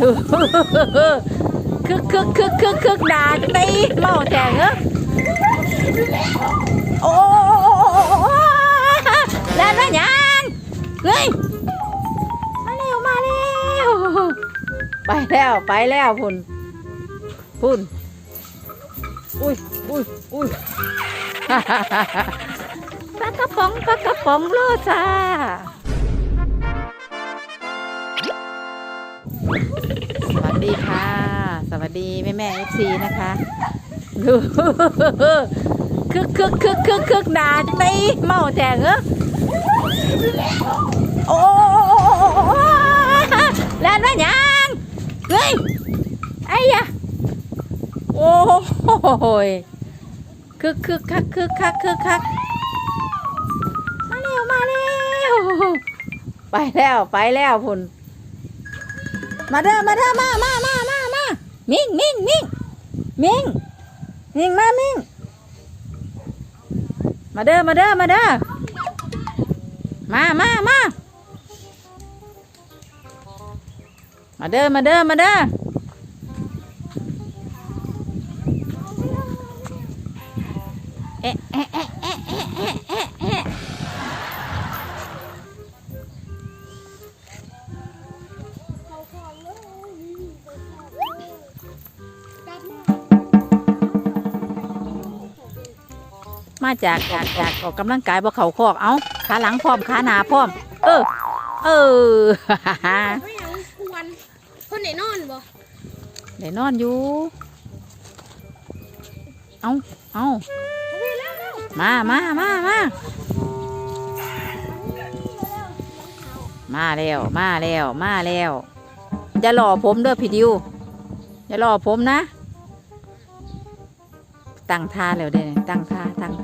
ดูคึกคึกคึกคึกคึกด่าจังไดเมาแทงเหรอโอ้แล้วนะยังเฮ้ยมาเร็วมาเร็วไปแล้วไปแล้วพุ่นพุ่นอุ้ยอุ้ยอุ้ยปลากระป๋องปลากระป๋องโลจ้า ดีค่ะ สวัสดีแม่แม่เอฟซีนะคะดูคึกคึกคึกคึกคึกด่าจังไดเมาแทงเหรอโอ้แล้วนะยังเฮ้ยไอ้ยะโอ้โหยคึกคึกคักคึกคักคึกคักมาเร็วมาเร็วไปแล้วไปแล้วพุ่น มาเด้อมาเด้อมามามามามามิงมิงมิงมิงมิงมามิงมาเด้อมาเด้อมาเด้อมามามามาเด้อมาเด้อมาเด้อเอ๊ะเอ๊ะเอ๊ะเอ๊ะเอ๊ะ มาจากจากจากออกกำลังกายบ่เขาคอกเอาขาหลังพร้อมขาหน้าพร้อม เออ เออไม่ยังควรคนไหนนอนบ่ได้นอนอยู่ เอาเอามามามามามาแล้ว มาแล้ว มาแล้วอย่าหล่อผมเด้อพี่ดิวอย่าหล่อผมนะ ตั้งท่าแล้วเด้อตั้งท่าตั้งท่า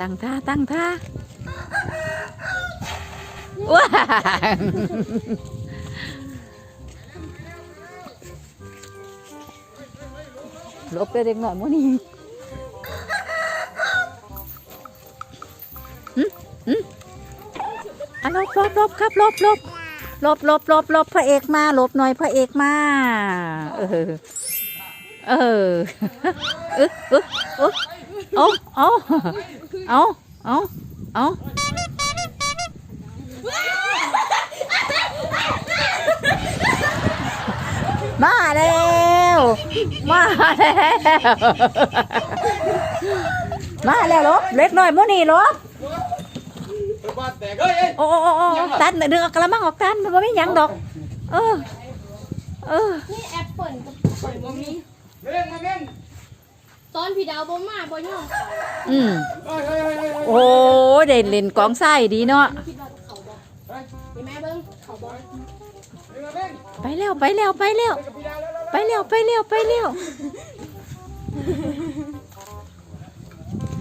ตั้งท่าตั้งท่าว้าลบไปเด็กหน่อยมั้นี่หึหึอะลบลบลบครับลบลบลบลบลบลบพระเอกมาลบหน่อยพระเอกมา เออ เออเออเออเออเอาเอา เอาเอาเอามาแล้วมาแล้วมาแล้วลบเล็กหน่อยมื้อนี้ลบบ้านแตกเฮ้ยเอ้ยโอ้โอ้โอ้โอ้ตันดึงเอากระมังออกตันมันบ่มีหยังดอก เออ เออนี่แอปเปิลกับเปิลบ่มีเม่งมาเม่ง ตอนพี่ดาวบ่มาบ่ย่องอืมเฮ้ยเฮ้ยเฮ้ยเฮ้ยเฮ้ยโอ้ยได้เล่นกองไส้ดีเนาะคิดว่าเขาบ่เห็นแม่เบิ่งเขาบ่เม่งมาเม่งไปเร็วไปเร็วไปเร็วไปกับพี่ดาวแล้วแล้วไปเร็วไปเร็วไปเร็ว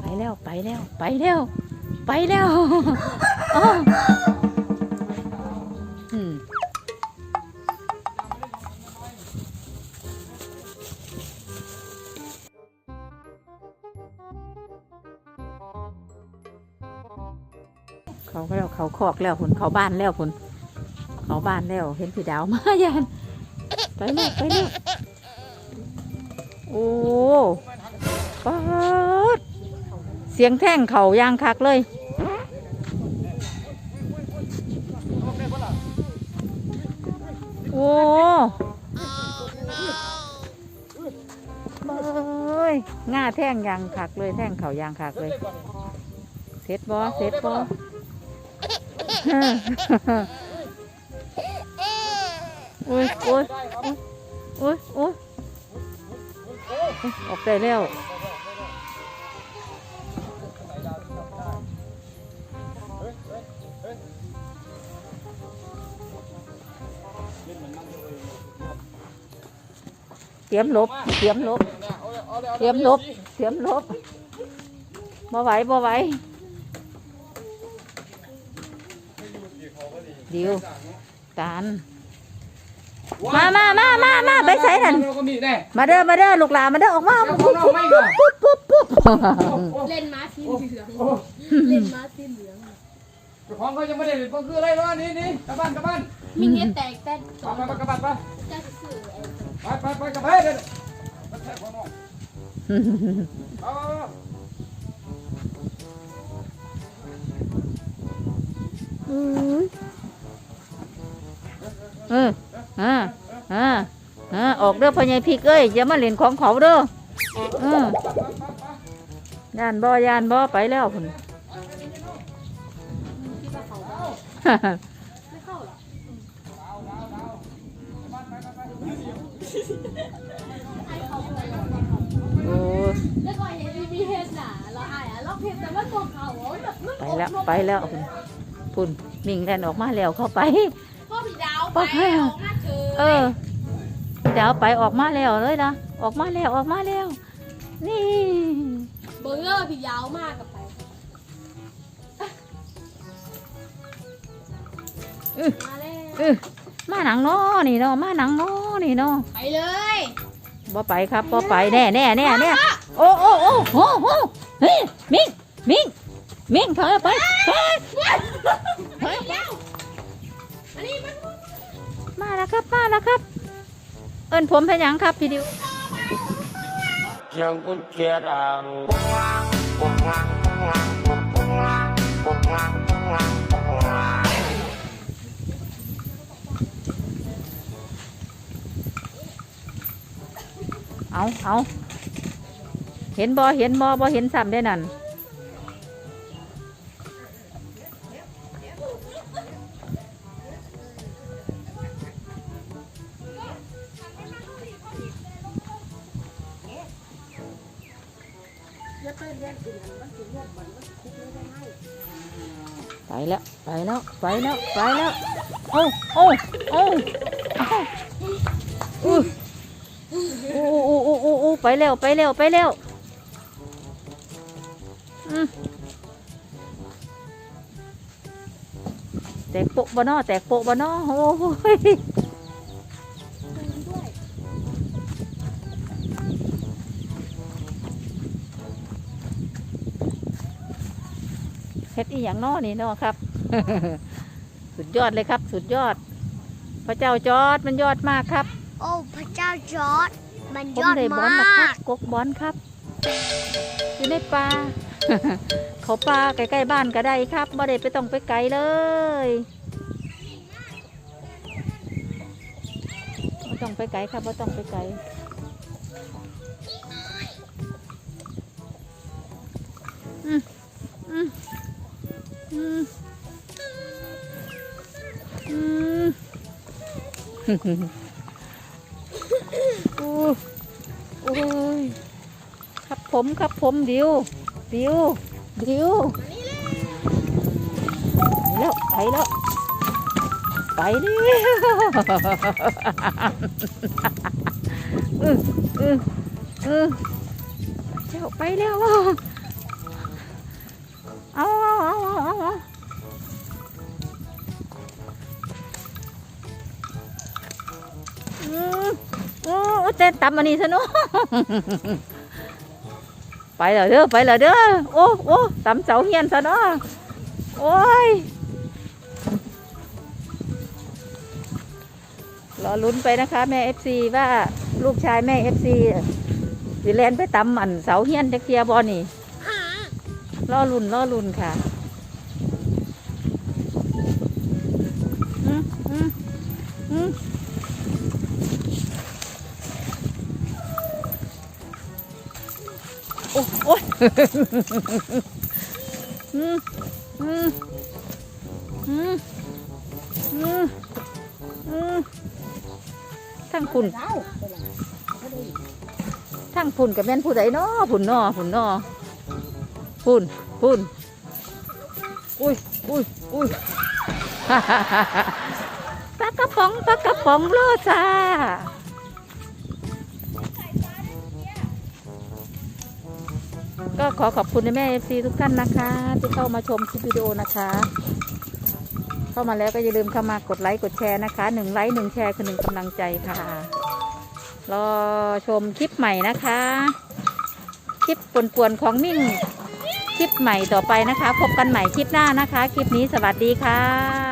ไปเร็วไปเร็วไปเร็วไปเร็วอ้ออืม เขาแล้วเขาคอกแล้วผลเขาบ้านแล้วผลเขาบ้านแล้วเห็นพี่ดาวมายันไปเร็วไปเร็วโอ้ปาดเสียงแท่งเขายางคักเลยโอ้เอ้ยง่าแท่งยางคักเลยแท่งเขายางคักเลยเสร็จบอเสร็จบอ อ้ยโอ้ยโอ้ยโอ้ยออกได้แล้วเตรียมลบ เตรียมลบ เตรียมลบ เตรียมลบบ่ไหวบ่ไหว ดิวตานมามามามามาไปใส่นั่นเราก็มีแน่มาเด้อมาเด้อลูกหลานมาเด้อออกมาแล้วปุ๊บเขาเราไม่ก่อนปุ๊บปุ๊บปุ๊บเล่นม้าสีเหลืองเล่นม้าสีเหลืองเจ้าของเขายังไม่ได้เห็นก็คืออะไรวะนี่นี่กลับบ้านกลับบ้านมีเงี้ยแตกแต่ไปไปไปกลับบ้านไปเจ้าสื่อเองไปไปไปกลับไปเดี๋ยวมันแทงของน้องเอาเอาเอาเอออ่าอ่าอ่าออกเด้อพ่อใหญ่พริกเอ้ยอย่ามาเล่นของเขาเด้อเออย่านบ่ย่านบ่ไปแล้วพุ่นคิดว่าเขาไม่เข้าหรอโอ้แล้วก็เห็นมีเฮดน่ะเราอ่านเราเพียงแต่ว่าตัวเขาแบบไปแล้วไปแล้วพุ่นพุ่นมิ่งแล่นออกมาแล้วเข้าไปพ่ อพี่ดาวไปออกมาเจอเออเดี๋ยวไปออกมาแล้วเลยนะออกมาแล้วออกมาแล้ว นี่เบอร์เกอร์พี่ยาวมากกับไปมาแล้วเออมาหนังน้อนี่เนาะมาหนังน้อนี่เนาะไปเลยบ่ไปครับบ่ไปแน่แน่แน่แน่โอ้โอ้โอ้โอ้โอ้เฮ้ยมิงมิงมิงถอยออกไปถอยถอยออกไปอันนี้มัน มาแล้วครับ มาแล้วครับ เอิ้นผมเป็นหยังครับพี่ดิว Yang kucirang Pungang, pungang, pungang, pungang, pungang, pungang, pungang. เอาเอาเห็นบ่เห็นบ่บ่เห็นซ้ำได้นั่น ไปแล้ว ไปแล้ว ไปแล้ว ไปแล้ว โอ้โอ้โอ้เอาอู้อู้อู้อู้อู้อู้ไปแล้ว ไปแล้ว ไปแล้วอืมแตกโปะบานอแตกโปะบานอโอ้ย เฮ็ดอีหยังนอนี่เนาะครับ สุดยอดเลยครับ สุดยอด พระเจ้าจอดมันยอดมากครับโอ้พระเจ้าจอร์ดมันผมยอดได้บอลมานะครักบกกบอลครับอยู่ในป่าเขาป่าใกล้ๆบ้านก็ได้ครับบ่ได้ไปต้องไปไกลเลยบ่ต้องไปไกลครับบ่ต้องไปไกลอืมอืมอืมอืม โอ้โอ้ยครับผมครับผมดิวดิวดิวไปแล้วไปแล้วไปแล้วเออเออเออเจ้าไปแล้ว เอาเอาเอาเอาเอาอืมโอ้เต้นตำอันนี้ซะเนาะไปแล้วเด้อไปแล้วเด้อโอ้โอ้ตำเสาเฮียนซะเนาะโอ้ยรอลุ้นไปนะคะ แม่เอฟซีว่าลูกชายแม่เอฟซีสิแลนไปตำอันเสาเฮียนจะเคลียร์บอนี่ รอลุ้นรอลุนค่ะอืมอืมอืมโอ้โอ้ยอืมอืมอืมอืมอืมทั้งพุ่นทั้งพุ่นกับแม่นผู้ใดเนาะพุ่นเนาะพุ่นเนาะ พุ่นพุ่นอุ้ยอุ้ยอุ้ยปลากระป๋องปลากระป๋องโลจ้าก็ขอขอบคุณแม่เอฟซีทุกท่านนะคะ ที่เข้ามาชมคลิปวิดีโอนะคะ เข้ามาแล้วก็อย่าลืมเข้ามากดไลค์กดแชร์นะคะหนึ่งไลค์หนึ่งแชร์คือหนึ่งกำลังใจค่ะรอชมคลิปใหม่นะคะ คลิปป่วนๆของมิ่ง คลิปใหม่ต่อไปนะคะ พบกันใหม่คลิปหน้านะคะ คลิปนี้สวัสดีค่ะ